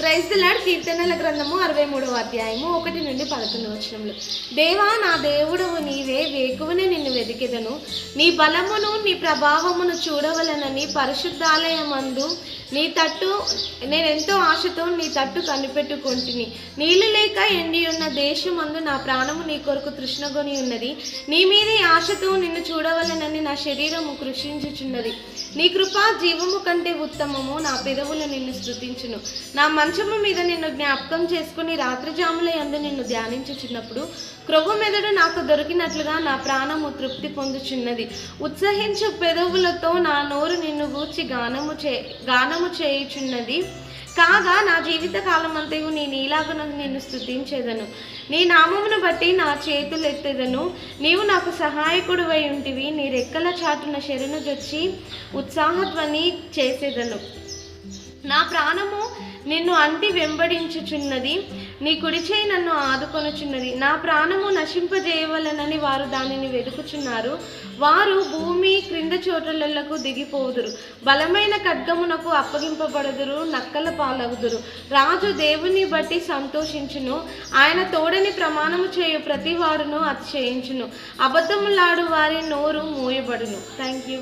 Praise దిలాడ్ కీర్తనల గ్రంథము అరవై మూడవ అధ్యాయము ఒకటి నుండి పదకొండు వచనములు. దేవా నా దేవుడవు నీవే వేకువనే నిన్ను వెతికెదను నీ బలమును నీ ప్రభావమును చూడవలనని పరిశుద్ధాలయమందు నీ తట్టు నేను ఎంతో ఆశతో నీ తట్టు కనిపెట్టుకుంటుని. నీళ్ళు లేక ఎండి ఉన్న దేశమందు నా ప్రాణము నీ కొరకు తృష్ణగొని ఉన్నది. నీ మీది ఆశతో నిన్ను చూడవలనని నా శరీరము కృషించుచున్నది. నీ కృప జీవము కంటే ఉత్తమము నా పెదవులు నిన్ను స్థుతించును నా మంచము మీద నిన్ను జ్ఞాపకం చేసుకుని రాత్రి జాముల యందు నిన్ను ధ్యానించుచున్నప్పుడు క్రొవ్వ మెదడు నాకు దొరికినట్లుగా నా ప్రాణము తృప్తి పొందుచున్నది. ఉత్సహించు పెదవులతో నా నోరు నిన్ను గూర్చి గానము చే గానము చేయుచున్నది. కాగా నా జీవిత కాలమంతయు నీ నీలాగున నిన్ను స్థుతించేదను. నీ నామమును బట్టి నా చేతులు ఎత్తేదను నీవు నాకు సహాయకుడు అయి ఉంటివి. నీ రెక్కల చాటున శరణు తెచ్చి ఉత్సాహధ్వని చేసేదను. నా ప్రాణము నిన్ను అంటి వెంబడించుచున్నది నీ కుడిచేయి నన్ను ఆదుకొనుచున్నది. నా ప్రాణము నశింపజేయవలనని వారు దానిని వెతుకుచున్నారు వారు భూమి క్రింద చోటులకు దిగిపోదురు. బలమైన ఖడ్గమునకు అప్పగింపబడుదురు నక్కల పాలగుదురు. రాజు దేవుని బట్టి సంతోషించును. ఆయన తోడని ప్రమాణము చేయు ప్రతి వారును అతిశయించును. అబద్ధములాడు వారి నోరు మూయబడును. Thank you